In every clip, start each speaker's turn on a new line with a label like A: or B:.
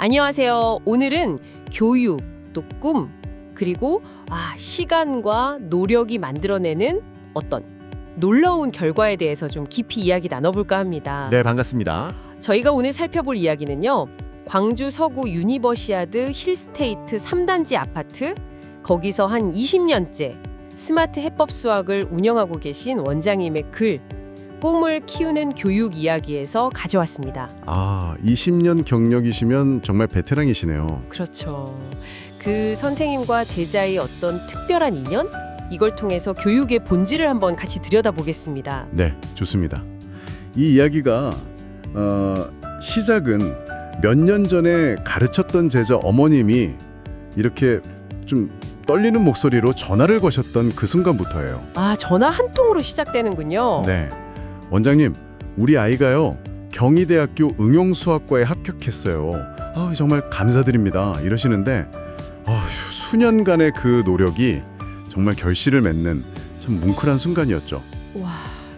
A: 안녕하세요. 오늘은 교육, 또 꿈, 그리고 아, 시간과 노력이 만들어내는 어떤 놀라운 결과에 대해서 좀 깊이 이야기 나눠볼까 합니다.
B: 네, 반갑습니다.
A: 저희가 오늘 살펴볼 이야기는요. 광주 서구 유니버시아드 힐스테이트 3단지 아파트 거기서 한 20년째 스마트 해법 수학을 운영하고 계신 원장님의 글 꿈을 키우는 교육 이야기에서 가져왔습니다.
B: 아, 20년 경력이시면 정말 베테랑이시네요.
A: 그렇죠. 그 선생님과 제자의 어떤 특별한 인연? 이걸 통해서 교육의 본질을 한번 같이 들여다보겠습니다.
B: 네, 좋습니다. 이 이야기가 어, 시작은 몇 년 전에 가르쳤던 제자 어머님이 이렇게 좀 떨리는 목소리로 전화를 거셨던 그 순간부터예요.
A: 아, 전화 한 통으로 시작되는군요.
B: 네. 원장님, 우리 아이가요. 경희대학교 응용수학과에 합격했어요. 아, 정말 감사드립니다. 이러시는데 어휴, 수년간의 그 노력이 정말 결실을 맺는 참 뭉클한 순간이었죠.
A: 와,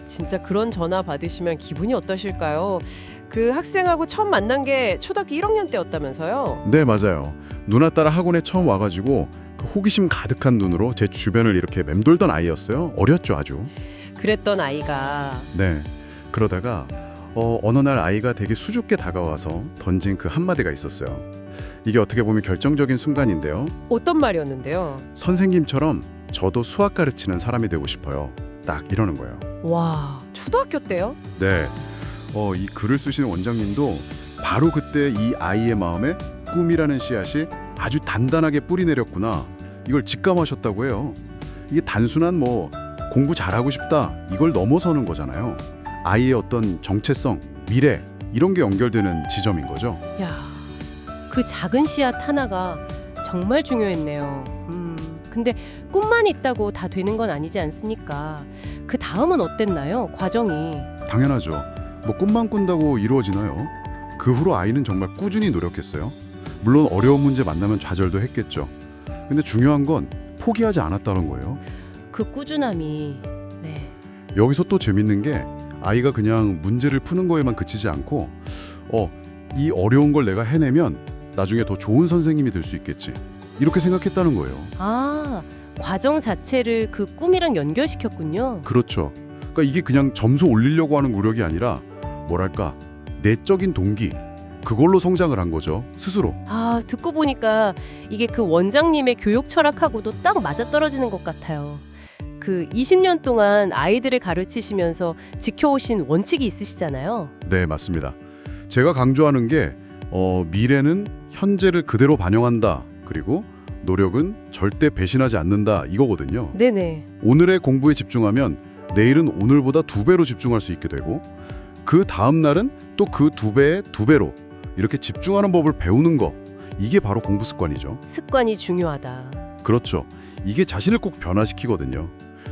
A: 진짜 그런 전화 받으시면 기분이 어떠실까요? 그 학생하고 처음 만난 게 초등학교 1학년 때였다면서요?
B: 네, 맞아요. 누나 따라 학원에 처음 와가지고 그 호기심 가득한 눈으로 제 주변을 이렇게 맴돌던 아이였어요. 어렸죠, 아주.
A: 그랬던 아이가
B: 네. 그러다가 어, 어느 날 아이가 되게 수줍게 다가와서 던진 그 한마디가 있었어요. 이게 어떻게 보면 결정적인 순간인데요.
A: 어떤 말이었는데요?
B: 선생님처럼 저도 수학 가르치는 사람이 되고 싶어요. 딱 이러는 거예요.
A: 와, 초등학교 때요?
B: 네. 어, 이 글을 쓰시는 원장님도 바로 그때 이 아이의 마음에 꿈이라는 씨앗이 아주 단단하게 뿌리 내렸구나. 이걸 직감하셨다고 해요. 이게 단순한 뭐 공부 잘하고 싶다 이걸 넘어서는 거잖아요. 아이의 어떤 정체성, 미래 이런 게 연결되는 지점인 거죠.
A: 야, 그 작은 씨앗 하나가 정말 중요했네요. 음, 근데 꿈만 있다고 다 되는 건 아니지 않습니까? 그 다음은 어땠나요? 과정이.
B: 당연하죠. 뭐 꿈만 꾼다고 이루어지나요? 그 후로 아이는 정말 꾸준히 노력했어요. 물론 어려운 문제 만나면 좌절도 했겠죠. 근데 중요한 건 포기하지 않았다는 거예요.
A: 그 꾸준함이 네.
B: 여기서 또 재밌는 게 아이가 그냥 문제를 푸는 거에만 그치지 않고 어, 이 어려운 걸 내가 해내면 나중에 더 좋은 선생님이 될 수 있겠지. 이렇게 생각했다는 거예요.
A: 아, 과정 자체를 그 꿈이랑 연결시켰군요.
B: 그렇죠. 그러니까 이게 그냥 점수 올리려고 하는 노력이 아니라 뭐랄까 내적인 동기 그걸로 성장을 한 거죠. 스스로.
A: 아, 듣고 보니까 이게 그 원장님의 교육 철학하고도 딱 맞아떨어지는 것 같아요. 그 20년 동안 아이들을 가르치시면서 지켜오신 원칙이 있으시잖아요.
B: 네, 맞습니다. 제가 강조하는 게 어, 미래는 현재를 그대로 반영한다. 그리고 노력은 절대 배신하지 않는다. 이거거든요.
A: 네네.
B: 오늘의 공부에 집중하면 내일은 오늘보다 두 배로 집중할 수 있게 되고 그 다음 날은 또 그 두 배의 두 배로 이렇게 집중하는 법을 배우는 거 이게 바로 공부 습관이죠.
A: 습관이 중요하다.
B: 그렇죠. 이게 자신을 꼭 변화시키거든요.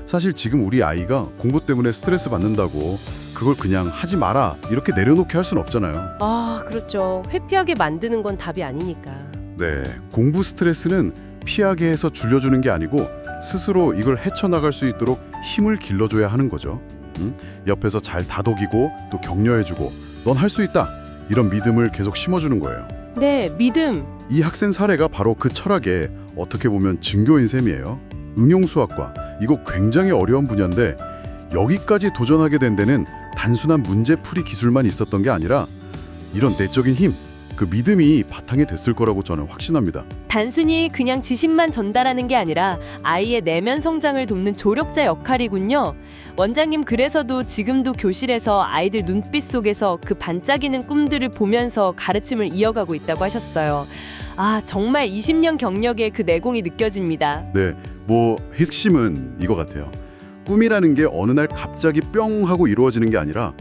B: 사실 지금 우리 아이가 공부 때문에 스트레스 받는다고 그걸 그냥 하지 마라 이렇게 내려놓게 할 수는 없잖아요.
A: 아, 그렇죠. 회피하게 만드는 건 답이 아니니까.
B: 네, 공부 스트레스는 피하게 해서 줄여주는 게 아니고 스스로 이걸 헤쳐나갈 수 있도록 힘을 길러줘야 하는 거죠. 응? 옆에서 잘 다독이고 또 격려해주고 넌 할 수 있다 이런 믿음을 계속 심어주는 거예요.
A: 네, 믿음.
B: 이 학생 사례가 바로 그 철학의 어떻게 보면 증거인 셈이에요. 응용수학과 이거 굉장히 어려운 분야인데 여기까지 도전하게 된 데는 단순한 문제풀이 기술만 있었던 게 아니라 이런 내적인 힘, 그 믿음이 바탕이 됐을 거라고 저는 확신합니다.
A: 단순히 그냥 지식만 전달하는 게 아니라 아이의 내면 성장을 돕는 조력자 역할이군요. 원장님 그래서도 지금도 교실에서 아이들 눈빛 속에서 그 반짝이는 꿈들을 보면서 가르침을 이어가고 있다고 하셨어요. 아, 정말 20년 경력의 그 내공이 느껴집니다.
B: 네, 뭐 핵심은 이거 같아요. 꿈이라는 게 어느 날 갑자기 뿅 하고 이루어지는 게 아니라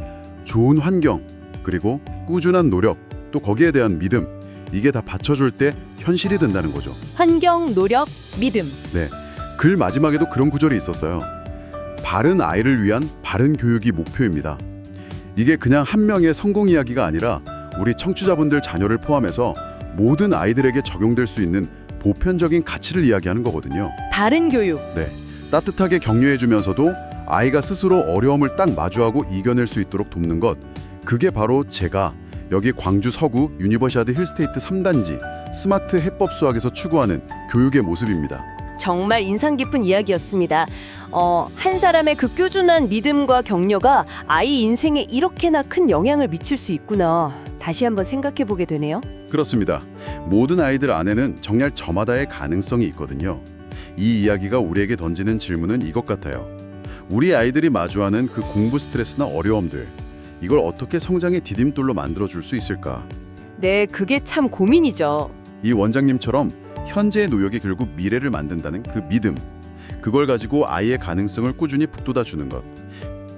B: 좋은 환경, 그리고 꾸준한 노력, 또 거기에 대한 믿음, 이게 다 받쳐줄 때 현실이 된다는 거죠.
A: 환경, 노력, 믿음.
B: 글 마지막에도 그런 구절이 있었어요. 바른 아이를 위한 바른 교육이 목표입니다. 이게 그냥 한 명의 성공 이야기가 아니라 우리 청취자분들 자녀를 포함해서 모든 아이들에게 적용될 수 있는 보편적인 가치를 이야기하는 거거든요.
A: 바른 교육.
B: 네. 따뜻하게 격려해주면서도 아이가 스스로 어려움을 딱 마주하고 이겨낼 수 있도록 돕는 것. 그게 바로 제가 여기 광주 서구 유니버시아드 힐스테이트 3단지 스마트 해법 수학에서 추구하는 교육의 모습입니다.
A: 정말 인상 깊은 이야기였습니다. 어, 한 사람의 그 꾸준한 믿음과 격려가 아이 인생에 이렇게나 큰 영향을 미칠 수 있구나. 다시 한번 생각해 보게 되네요.
B: 그렇습니다. 모든 아이들 안에는 정말 저마다의 가능성이 있거든요. 이 이야기가 우리에게 던지는 질문은 이것 같아요. 우리 아이들이 마주하는 그 공부 스트레스나 어려움들, 이걸 어떻게 성장의 디딤돌로 만들어줄 수 있을까?
A: 네, 그게 참 고민이죠.
B: 이 원장님처럼 현재의 노력이 결국 미래를 만든다는 그 믿음, 그걸 가지고 아이의 가능성을 꾸준히 북돋아 주는 것.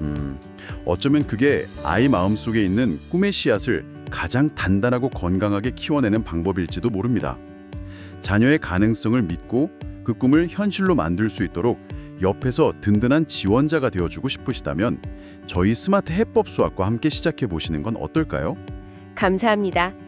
B: 음, 어쩌면 그게 아이 마음속에 있는 꿈의 씨앗을 가장 단단하고 건강하게 키워내는 방법일지도 모릅니다. 자녀의 가능성을 믿고 그 꿈을 현실로 만들 수 있도록 옆에서 든든한 지원자가 되어주고 싶으시다면 저희 스마트 해법 수학과 함께 시작해 보시는 건 어떨까요?
A: 감사합니다.